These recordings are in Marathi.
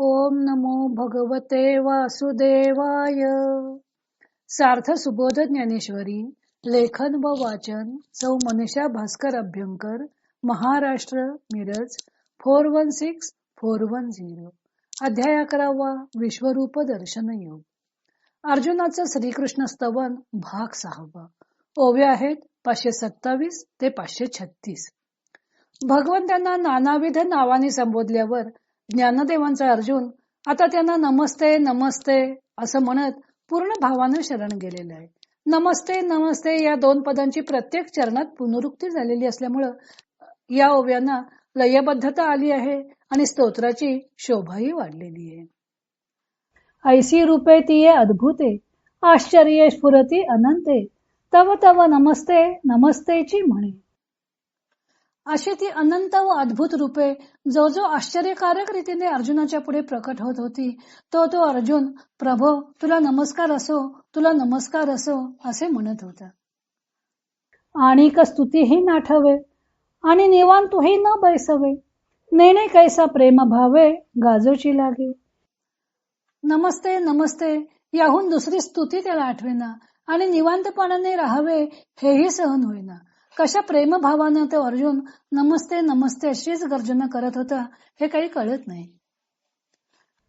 ओम नमो भगवते वासुदेवाय. सार्थ सुबोध ज्ञानेश्वरी लेखन व वाचन सौ Manisha Bhaskar Abhyankar Maharashtra Miraj four one six four one zero. अध्याय अकरावा विश्वरूप दर्शन योग. अर्जुनाचं श्रीकृष्ण स्तवन भाग सहावा. ओवे आहेत पाचशे सत्तावीस ते पाचशे छत्तीस. भगवंतांना नानाविध नावाने संबोधल्यावर ज्ञानदेवांचा अर्जुन आता त्यांना नमस्ते नमस्ते असं म्हणत पूर्ण भावानं शरण गेलेलं आहे. नमस्ते नमस्ते या दोन पदांची प्रत्येक चरणात पुनरुक्ती झालेली असल्यामुळं या ओव्यांना लयबद्धता आली आहे आणि स्तोत्राची शोभाही वाढलेली आहे. ऐसी रूपे तिये अद्भुते आश्चर्य स्फुरती अनंते तव तव नमस्ते नमस्तेची म्हणे. अशी ती अनंत व अद्भुत रूपे जो जो आश्चर्यकारक रीतीने अर्जुनाच्या पुढे प्रकट होत होती. तो तो अर्जुन प्रभो तुला नमस्कार असो तुला नमस्कार असो असे म्हणत होता. आणि स्तुतीही नाठवे आणि निवांतही न बैसवे नेणे कैसा प्रेम भावे गाजोची लागे. नमस्ते नमस्ते याहून दुसरी स्तुती त्याला आठवेना आणि निवांतपणाने राहावे हेही सहन होईना. कशा प्रेमभावानं तो अर्जुन नमस्ते नमस्ते अशीच गर्जना करत होता हे काही कळत नाही.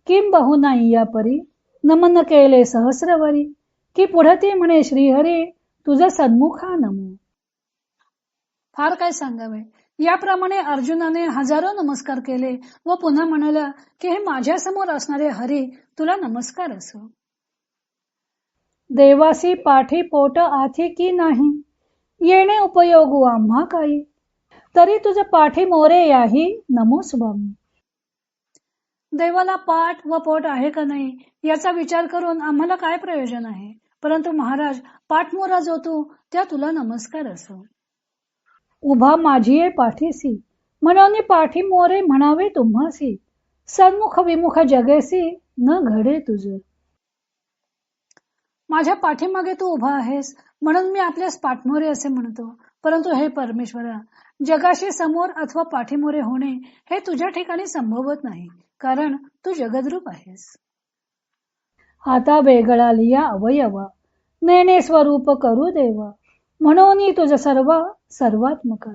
किम बहु नाही या परी नमन केले सहस्रवरी. की पुढे ती म्हणे श्रीहरी तुझा सन्मुखा नमो फार काय सांगावे. याप्रमाणे अर्जुनाने हजारो नमस्कार केले व पुन्हा म्हणाला की हे माझ्यासमोर असणारे हरी तुला नमस्कार असो. देवासी पाठी पोट आथी की नाही? येणे उपयोगू आम्हा काही. तरी तुझे पाठी मोरे याही नमो स्वामी देवाला पाठ व पोट आहे का नाही याचा विचार करून आम्हाला काय प्रयोजन आहे? परंतु महाराज पाठमोरा जो तू त्या तुला नमस्कार असो. उभा माझी पाठीसी म्हणून पाठी मोरे म्हणावे तुम्हासी सन्मुख विमुख जगेसी न घडे तुझं. माझ्या पाठीमागे तू उभा आहेस म्हणून मी आपल्यास पाठमोरे असे म्हणतो. परंतु हे परमेश्वरा जगाशी समोर अथवा पाठीमोरे होणे हे तुझ्या ठिकाणी संभवत नाही कारण तू जगद्रूप आहेस. आता वेगळा लिया अवयव. नेणे स्वरूप करू देव. म्हणून तुझ सर्व सर्वात्मक.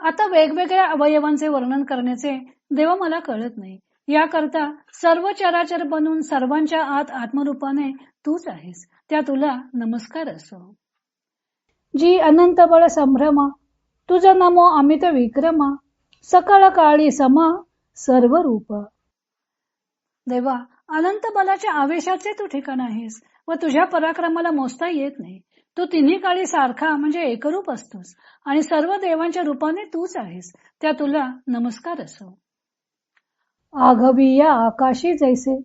आता वेगवेगळ्या अवयवांचे वर्णन करण्याचे देवा मला कळत नाही. याकरता सर्व चराचर बनून सर्वांच्या आत आत्मरूपाने तूच आहेस. त्या तुला नमस्कार असो. जी अनंत बळ संभ्रमा तुझ नमो अमित विक्रमा सकळ काळी समा सर्व रूप देवा अनंत बलाच्या आवेशाचे तू ठिकाण आहेस व तुझ्या पराक्रमाला मोजता येत नाही. तू तिन्ही काळी सारखा म्हणजे एकरूप असतोस आणि सर्व देवांच्या रूपाने तूच आहेस. त्या तुला नमस्कार असो. आघवी या आकाशी जैसे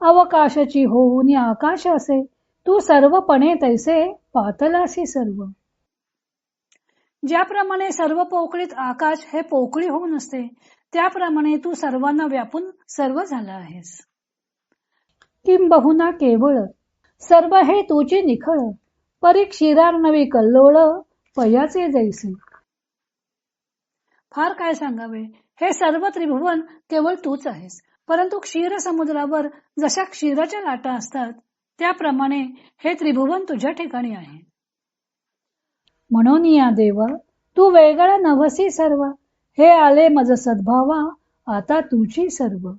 अवकाशाची होऊन आकाश असे तू सर्वपणे तैसे पातलासी सर्व. ज्याप्रमाणे सर्व पोकळीत आकाश हे पोकळी होऊन असते त्याप्रमाणे तू सर्वांना व्यापून सर्व झाला आहेस. किंबहुना केवळ सर्व हे तुची निखळ परी क्षीरार नवी कल्लोळ पयाचे जैसे. फार काय सांगावे हे सर्व त्रिभुवन केवळ तूच आहेस. परंतु क्षीर समुद्रावर जशा क्षीराच्या लाटा असतात त्याप्रमाणे हे त्रिभुवन तुझ्या ठिकाणी आहे. म्हणून या देवा तू वेगळा नवसी सर्व. हे आले मज सद्भावा आता तुझी सर्व.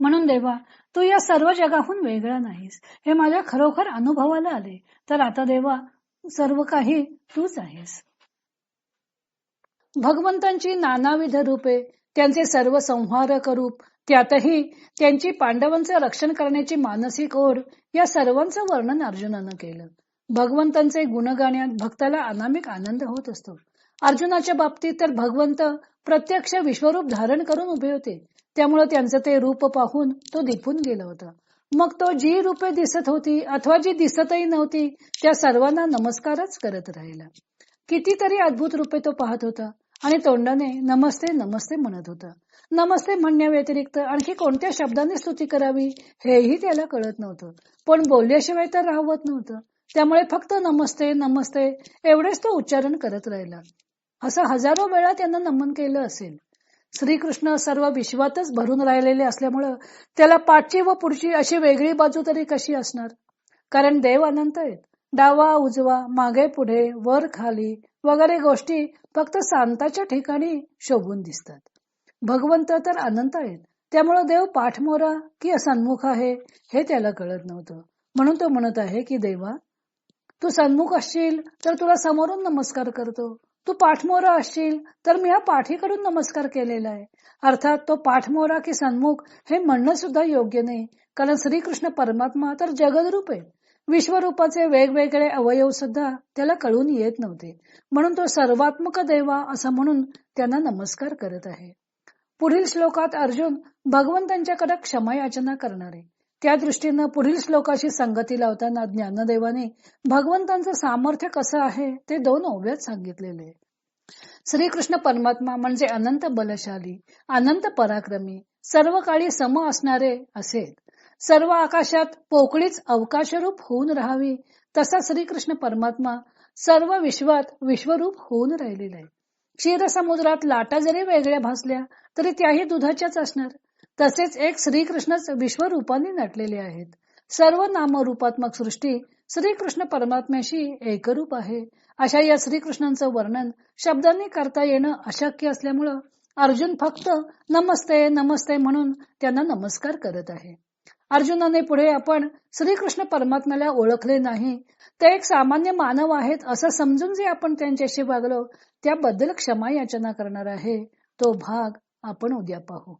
म्हणून देवा तू या सर्व जगाहून वेगळा नाहीस. हे माझ्या खरोखर अनुभवाला आले. तर आता देवा सर्व काही तूच आहेस. भगवंतांची नानाविध रूपे त्यांचे सर्व संहारक रूप त्यातही त्यांची पांडवांचे रक्षण करण्याची मानसिक ओढ या सर्वांचं वर्णन अर्जुनानं केलं. भगवंतांचे गुणगाण्यात भक्ताला अनामिक आनंद होत असतो. अर्जुनाच्या बाबतीत तर भगवंत प्रत्यक्ष विश्वरूप धारण करून उभे होते. त्यामुळे त्यांचं ते रूप पाहून तो दिपून गेला होता. मग तो जी रूपे दिसत होती अथवा जी दिसतही नव्हती त्या सर्वांना नमस्कारच करत राहिला. कितीतरी अद्भुत रूपे तो पाहत होता आणि तोंडाने नमस्ते नमस्ते म्हणत होता. नमस्ते म्हणण्या व्यतिरिक्त आणखी कोणत्या शब्दाने स्तुती करावी हेही त्याला कळत नव्हतं. पण बोलल्याशिवाय तर राहवत नव्हतं. त्यामुळे फक्त नमस्ते नमस्ते एवढेच तो उच्चारण करत राहिला. असं हजारो वेळा त्यांना नमन केलं असेल. श्रीकृष्ण सर्व विश्वातच भरून राहिलेले असल्यामुळं त्याला पाठची व पुढची अशी वेगळी बाजू तरी कशी असणार? कारण देव अनंत आहेत. डावा उजवा मागे पुढे वर खाली वगैरे गोष्टी फक्त सांताच्या ठिकाणी शोभून दिसतात. भगवंत तर अनंत आहेत. त्यामुळं देव पाठमोरा की सन्मुख आहे हे त्याला कळत नव्हतं. म्हणून तो म्हणत आहे की देवा तू सन्मुख असशील तर तुला समोरून नमस्कार करतो. तू पाठमोरा असशील तर मी हा पाठीकडून नमस्कार केलेला आहे. अर्थात तो पाठमोरा की सन्मुख हे म्हणणं सुद्धा योग्य नाही. कारण श्रीकृष्ण परमात्मा तर जगदरूप आहे विश्वरूपाचे वेगवेगळे अवयव सुद्धा त्याला कळून येत नव्हते. म्हणून तो सर्वात्मक देवा असं म्हणून त्यांना नमस्कार करत आहे. पुढील श्लोकात अर्जुन भगवंतांच्याकडे क्षमायाचना करणारे. त्या दृष्टीनं पुढील श्लोकाशी संगती लावताना ज्ञानदेवाने भगवंतांचं सामर्थ्य कसं आहे ते दोन ओव्यात सांगितलेले. श्रीकृष्ण परमात्मा म्हणजे अनंत बलशाली अनंत पराक्रमी सर्व काळी सम असणारे असेल सर्व आकाशात पोकळीच अवकाशरूप होऊन राहावी. तसा श्रीकृष्ण परमात्मा सर्व विश्वात विश्वरूप होऊन राहिलेला आहे. क्षीरसमुद्रात लाटा जरी वेगळ्या भासल्या तरी त्याही दुधाच्याच असणार. तसेच एक श्रीकृष्णच विश्वरूपाने नटलेले आहेत. सर्व नामरूपात्मक सृष्टी श्रीकृष्ण परमात्म्याशी एकरूप आहे. अशा या श्रीकृष्णांचं वर्णन शब्दांनी करता येणं अशक्य असल्यामुळं अर्जुन फक्त नमस्ते नमस्ते म्हणून त्यांना नमस्कार करत आहे. अर्जुनाने पुढे आपण श्रीकृष्ण परमात्म्याला ओळखले नाही. ते एक सामान्य मानव आहेत असं समजून जे आपण त्यांच्याशी वागलो त्याबद्दल क्षमा याचना करणार आहे. तो भाग आपण उद्या पाहू.